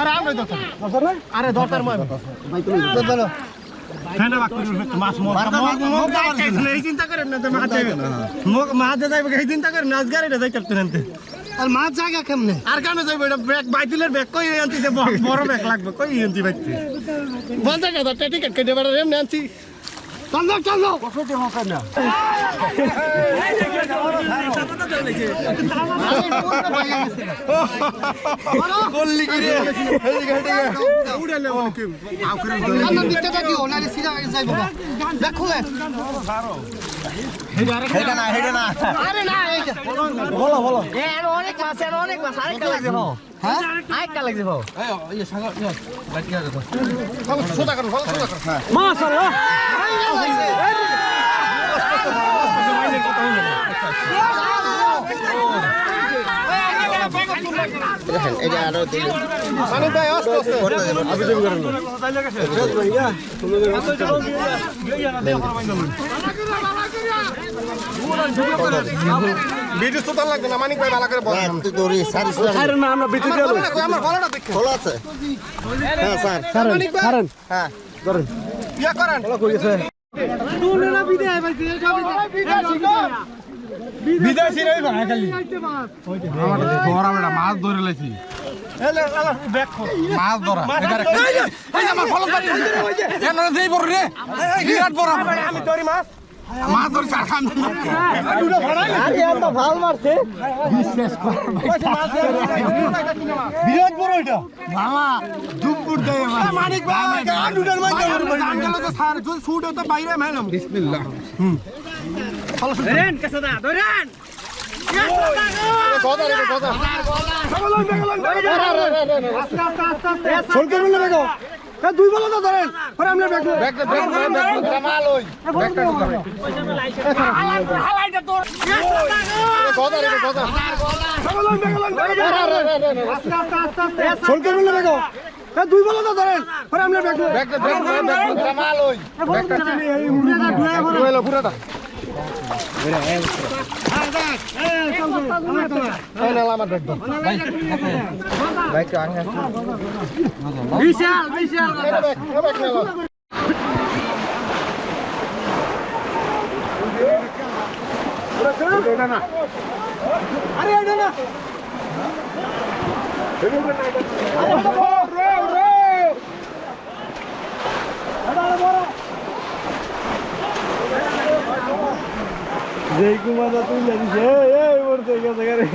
আরে আমরা দরকার আরে দরকার মাছ নানতে আর মাছ জায়গা কেমনে? আর কেন যাইবে? এটা ব্যাগ বাইতিলের ব্যাগ কই আনতি? যে বড় ব্যাগ লাগবে কই আনতি বাইতে পঞ্চাশ হাজার টাকা টিকিট কেটে বেড়া এমনি আনছি। চল যাও, চল যাও। কান্না দিতে থাকিও, নাহলে সিধা হয়ে যাইবো গা। দেখো এ। আরে না, এইটা। অনেক মাছ এর অনেক মাছ আরেকটা লাগছে ভাও হ্যাঁ? আরেকটা লাগছে ভাও সোজা করুন ভালো সোজা করুন মানে ভাই আস্তে আস্তে। ভিডিও সুতার লাগবে না মানিক ভাই ভালো করে বলেন। ছাড়েন না আমরা বিদ্যুৎ গেল আমার ভালোটা দেখে। খোলা আছে। হ্যাঁ স্যার। ছাড়েন হ্যাঁ। ধরেন। ইয়া করেন। বিদেশি রই ভাই খালি বড় বেটা মাছ ধরে কর মাছ ধরা এই আমার বড় রে বিরাট বড় আমি ধরি মাছ মাছ ধরে চার খান বিরাট বড় এটা মামা দুপুর দেয় মানিক ভাই গান্ডুটার মধ্যে জানগেল তো স্যার যদি শুট হতো বাইরে মেলাম বিসমিল্লাহ ধরেন কাছে দা ধরেন দুই বলো তো ধরেন আমরা দুই বলো তো ধরেন আমরা ব্যাগ ব্যাক ব্যাক ব্যাক মাল ওই পুরো পুরোটা এই না আমার ব্যাগ দাও বিশাল বিশাল ব্যাগ ব্যাগ যেই কুমাদা তুই জানিস এই ওর থেকে গেছে রে